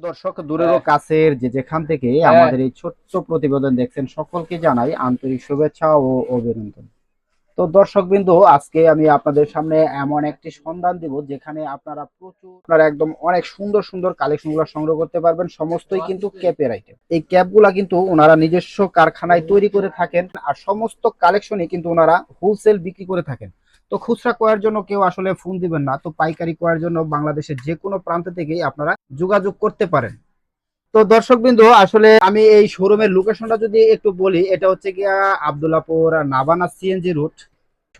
দর্শক দূরের কাছের যে যেখান থেকে আমাদের এই ছোট্ট প্রতিবেদন দেখছেন সকলকে জানাই আন্তরিক শুভেচ্ছা ও অভিনন্দন। তো দর্শক বিন্দু আজকে আমি আপনাদের সামনে এমন একটি সন্ধান দিব যেখানে আপনারা প্রচুর আপনারা একদম অনেক সুন্দর সুন্দর কালেকশনগুলো সংগ্রহ করতে পারবেন সমস্তই কিন্তু ক্যাপের আইটেম এই ক্যাপগুলা কিন্তু ওনারা নিজস্ব কারখানায় তৈরি করে থাকেন আর সমস্ত কালেকশনই কিন্তু ওনারা হোলসেল বিক্রি করে থাকেন। তো খুচরা ক্রয়ের জন্য কেউ আসলে ফোন দিবেন না। তো পাইকারি ক্রয়ের জন্য বাংলাদেশের যে কোনো প্রান্ত থেকেই আপনারা যোগাযোগ করতে পারেন। তো দর্শকবৃন্দ, আসলে আমি এই শোরুমের লোকেশনটা যদি একটু বলি, এটা হচ্ছে গিয়া আবদুল্লাপুর নাবানা সিএনজি রুট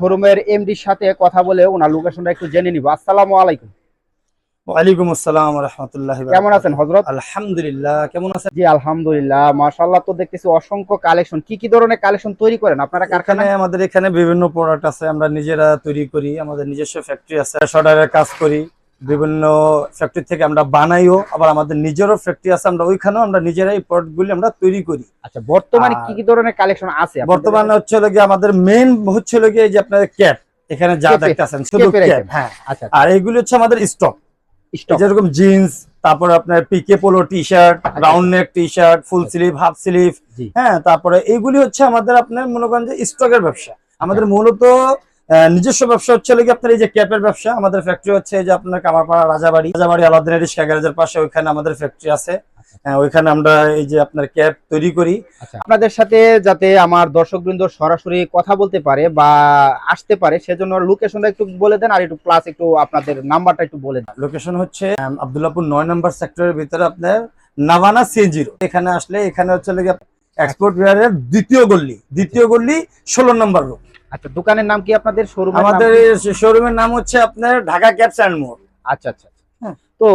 শোরুমের এমডির সাথে কথা বলে ওনার লোকেশনটা একটু জেনে নিব। আসসালামু আলাইকুম। ওয়ালাইকুম আসসালাম রহমতুল্লাহ কেমন আছেন হজরত আলহামদুলিল্লাহ কেমন আছেন? জি আলহামদুলিল্লাহ মাশাআল্লাহ তো দেখতেছি অসংখ্য কালেকশন কি কি ধরনের কালেকশন তৈরি করেন আপনারা কারখানায়? আমাদের এখানে বিভিন্ন প্রোডাক্ট আছে আমরা নিজেরা তৈরি করি আমাদের নিজস্ব ফ্যাক্টরি আছে কাজ করি বিভিন্ন ফ্যাক্টরি থেকে আমরা বানাইও আবার আমাদের নিজেরও ফ্যাক্টরি আছে আমরা ওইখানেও আমরা নিজেরাই প্রোডাক্ট গুলি আমরা তৈরি করি। আচ্ছা বর্তমানে কি কি ধরনের কালেকশন আছে বর্তমানে হচ্ছে গিয়ে আমাদের মেইন হচ্ছে গিয়ে এই যে আপনাদের ক্যাপ এখানে যা দেখতেছেন শুধু ক্যাপ হ্যাঁ। আচ্ছা আর এইগুলি হচ্ছে আমাদের স্টক যেরকম জিন্স তারপর আপনার PK polo T shirt round neck T shirt full sleeve half sleeve হ্যাঁ তারপরে এইগুলি হচ্ছে আমাদের আপনার মনে করেন যে স্টকের ব্যবসা। আমাদের মূলত নিজস্ব ব্যবসা হচ্ছে কি আপনার এই যে ক্যাপের ব্যবসা আমাদের ফ্যাক্টরি হচ্ছে যে আপনার কামারপাড়া রাজাবাড়ি রাজাবাড়ি আলাদিনের রিক্সা গ্যারেজের পাশে ওইখানে আমাদের ফ্যাক্টরি আছে। ওইখানে আমরা এই যে আপনার ক্যাপ তৈরি করি। আচ্ছা। আপনাদের সাথে যাতে আমার দর্শক দর্শকবৃন্দ সরাসরি কথা বলতে পারে বা আসতে পারে সেজন্য লোকেশনটা একটু বলে দেন আর একটু প্লাস একটু আপনাদের নাম্বারটা একটু বলে দেন। লোকেশন হচ্ছে আম, আবদুল্লাপুর নয় নম্বর সেক্টরের ভিতরে আপনার নাভানা সিএনজিরো এখানে আসলে এখানে হচ্ছে এক্সপোর্ট বিহারের দ্বিতীয় গল্লি দ্বিতীয় গল্লি ষোলো নম্বর রোড আচ্ছা দোকানের নাম কি আপনাদের? শোরুম আমাদের শোরুমের নাম হচ্ছে আপনার ঢাকা ক্যাপস অ্যান্ড মোড় আচ্ছা আচ্ছা আচ্ছা। তো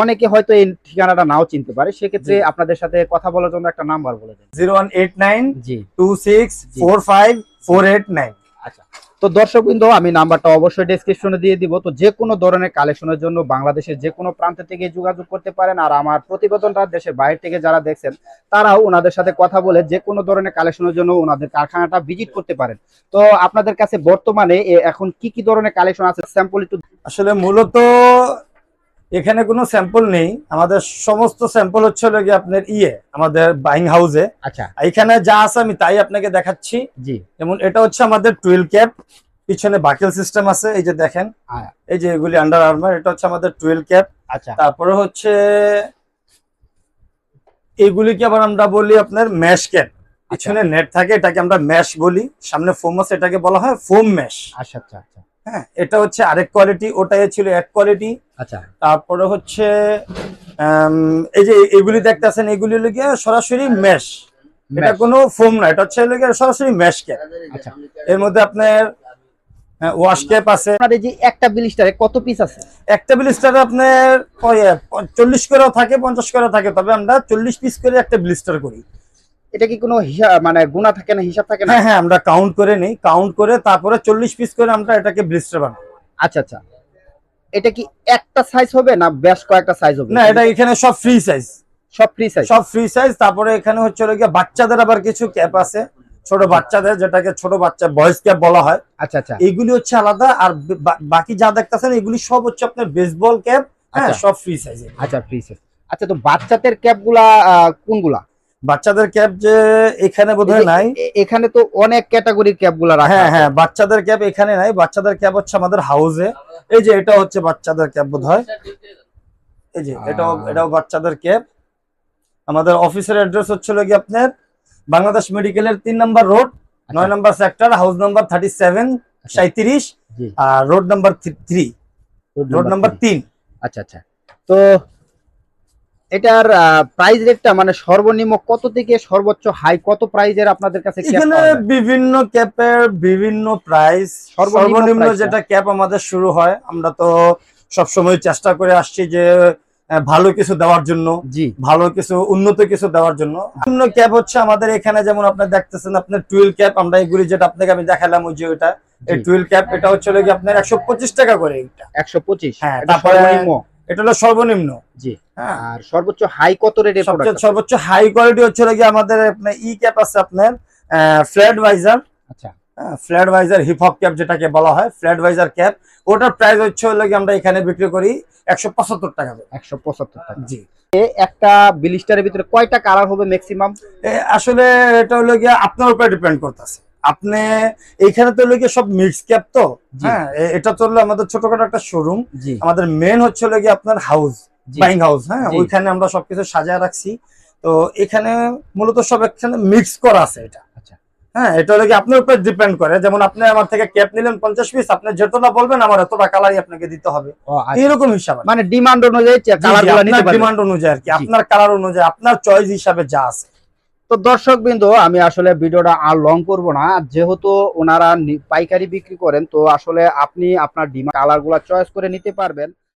অনেকে হয়তো এই ঠিকানাটা নাও চিনতে পারে। সেক্ষেত্রে আপনাদের সাথে কথা বলার জন্য একটা নাম্বার বলে দেন। জিরো ওয়ান এইট নাইন জি। Two six four five four eight nine. আচ্ছা। তো দর্শক বিন্দু আমি নাম্বারটা অবশ্যই ডেসক্রিপশনে দিয়ে দিব। তো যে কোনো ধরনের কালেকশনের জন্য বাংলাদেশের যে কোনো প্রান্ত থেকে যোগাযোগ করতে পারেন। আর আমার প্রতিবেদনটা দেশের বাইরে থেকে যারা দেখছেন তারাও ওনাদের সাথে কথা বলে যে কোনো ধরনের কালেকশনের জন্য ওনাদের কারখানাটা ভিজিট করতে পারেন। তো আপনাদের কাছে বর্তমানে এখন কি কি ধরনের কালেকশন আছে? স্যাম্পল একটু আসলে মূলত এখানে কোনো স্যাম্পল নেই। আমাদের সমস্ত স্যাম্পল হচ্ছে হলো গিয়ে আপনার ইয়ে আমাদের বাইং হাউসে আচ্ছা। এখানে যা আছে আমি তাই আপনাকে দেখাচ্ছি। জি। যেমন এটা হচ্ছে আমাদের টুয়েলভ ক্যাপ পিছনে বাকেল সিস্টেম আছে এই যে দেখেন। এই যে এগুলি আন্ডার আর্মার এটা হচ্ছে আমাদের টুয়েলভ ক্যাপ আচ্ছা। তারপরে হচ্ছে এইগুলিকে আবার আমরা বলি আপনার ম্যাশ ক্যাপ পিছনে নেট থাকে এটাকে আমরা ম্যাশ বলি। সামনে ফোম আছে এটাকে বলা হয় ফোম ম্যাশ আচ্ছা আচ্ছা আচ্ছা। হ্যাঁ এটা হচ্ছে আরেক কোয়ালিটি ওটাই ছিল এক কোয়ালিটি আচ্ছা। তারপরে হচ্ছে এই যে এগুলি দেখতেছেন এগুলি হলো গিয়ে সরাসরি ম্যাশ এটা। কোনো ফোম না এটা হচ্ছে হলো গিয়ে সরাসরি ম্যাশ ক্যাপ আচ্ছা। এর মধ্যে আপনার ওয়াশ ক্যাপ আছে। আপনার এই যে একটা বিলিস্টারে কত পিস আছে? একটা ব্লিস্টার আপনার চল্লিশ করেও থাকে পঞ্চাশ করে থাকে তবে আমরা চল্লিশ পিস করে একটা ব্লিস্টার করি। এটা কি কোনো হিসাব মানে গুণা থাকে না হিসাব থাকে না? হ্যাঁ হ্যাঁ আমরা কাউন্ট করে নিই। কাউন্ট করে তারপরে চল্লিশ পিস করে আমরা এটাকে ব্লিস্টার বানাই আচ্ছা আচ্ছা। এটা কি একটা সাইজ হবে না বেশ কয়েকটা সাইজ হবে? না এটা এখানে সব ফ্রি সাইজ সব ফ্রি সাইজ সব ফ্রি সাইজ তারপরে এখানে হচ্ছে গিয়ে বাচ্চাদের আবার কিছু ক্যাপ আছে। ছোট বাচ্চাদের যেটাকে ছোট বাচ্চা বয়েস ক্যাপ বলা হয়। আচ্ছা আচ্ছা। এইগুলি হচ্ছে আলাদা আর বাকি যা দেখতেছেন এগুলি সব হচ্ছে আপনার বেসবল ক্যাপ হ্যাঁ আচ্ছা। সব ফ্রি সাইজ আচ্ছা ফ্রি সাইজ আচ্ছা তো বাচ্চাদের ক্যাপগুলা কোনগুলা? বাচ্চাদের ক্যাপ যে এখানে বোধহয় নাই। এখানে তো অনেক ক্যাটাগরির ক্যাপগুলা রাখা হ্যাঁ হ্যাঁ বাচ্চাদের ক্যাপ এখানে নাই। বাচ্চাদের ক্যাপ হচ্ছে আমাদের হাউসে। এই যে এটা হচ্ছে বাচ্চাদের ক্যাপ বোধ হয় এই যে এটাও এটাও বাচ্চাদের ক্যাপ আমাদের অফিসের অ্যাড্রেস হচ্ছিল কি আপনার বাংলাদেশ মেডিকেলের তিন নম্বর রোড আচ্ছা, নয় number sector house number thirty seven সাঁত্রিশ জি। আর road number three. Road number. তিন। আচ্ছা আচ্ছা। তো এটার প্রাইস রেটটা মানে সর্বনিম্ন কত থেকে সর্বোচ্চ হাই কত প্রাইজের আপনাদের কাছে এখানে বিভিন্ন ক্যাপের বিভিন্ন প্রাইস সর্বনিম্ন? যেটা ক্যাপ আমাদের শুরু হয় আমরা তো সবসময় চেষ্টা করে আসছি যে ভালো কিছু দেওয়ার জন্য জি। ভালো কিছু উন্নত কিছু দেওয়ার জন্য। বিভিন্ন ক্যাপ হচ্ছে আমাদের এখানে যেমন আপনি দেখতেছেন আপনার টুয়েলভ ক্যাপ আমরা এগুলি যেটা আপনাকে আমি দেখালাম ওই যে ওটা এই। টুয়েলভ ক্যাপ এটা হচ্ছে আপনার একশো পঁচিশ টাকা করে এটা একশো পঁচিশ। হ্যাঁ, তারপরে এটা হলো সর্বনিম্ন। জি। হ্যাঁ। আর সর্বোচ্চ হাই কত সবচেয়ে সর্বোচ্চ হাই কোয়ালিটি হচ্ছে কি আমাদের আপনার ই ক্যাপ আছে আপনার ফ্ল্যাট ভাইজার আচ্ছা। Flat visor hip hop cap যেটাকে বলা হয় ফ্ল্যাট ভাইজার ক্যাপ ওটার প্রাইস হচ্ছে হলো কি আমরা এখানে বিক্রি করি একশো পঁচাত্তর টাকা করে। একশো পঁচাত্তর টাকা। জি। একটা বিলিস্টারের ভিতরে কয়টা কালার হবে ম্যাক্সিমাম আসলে এটা হলো গিয়ে আপনার উপরে ডিপেন্ড করতেছে। আপনি এইখানে তো গিয়ে সব মিক্স ক্যাপ তো? হ্যাঁ এটা তো আমাদের ছোটখাটো একটা শোরুম আমাদের মেন হচ্ছে গিয়ে আপনার হাউস বাইং হাউস হ্যাঁ? ওইখানে আমরা সবকিছু সাজায় রাখছি। তো এখানে মূলত সব এখানে মিক্স করা আছে এটা। আচ্ছা। হ্যাঁ এটা হলো কি আপনার উপর ডিপেন্ড করে। যেমন আপনি আমার থেকে ক্যাপ নিলেন পঞ্চাশ পিস আপনি যতটা বলবেন আমার এতটা কালারই আপনাকে দিতে হবে। আচ্ছা। এইরকম হিসাবে মানে ডিমান্ড অনুযায়ী ডিমান্ড অনুযায়ী আর কি। আপনার কালার অনুযায়ী আপনার চয়েস হিসাবে যা আছে। তো দর্শক বিন্দু আমি আসলে ভিডিওটা আর লং করব না। যেহেতু ওনারা পাইকারি বিক্রি করেন, তো আসলে আপনি আপনার ডিমা কালারগুলা চয়েস করে নিতে পারবেন।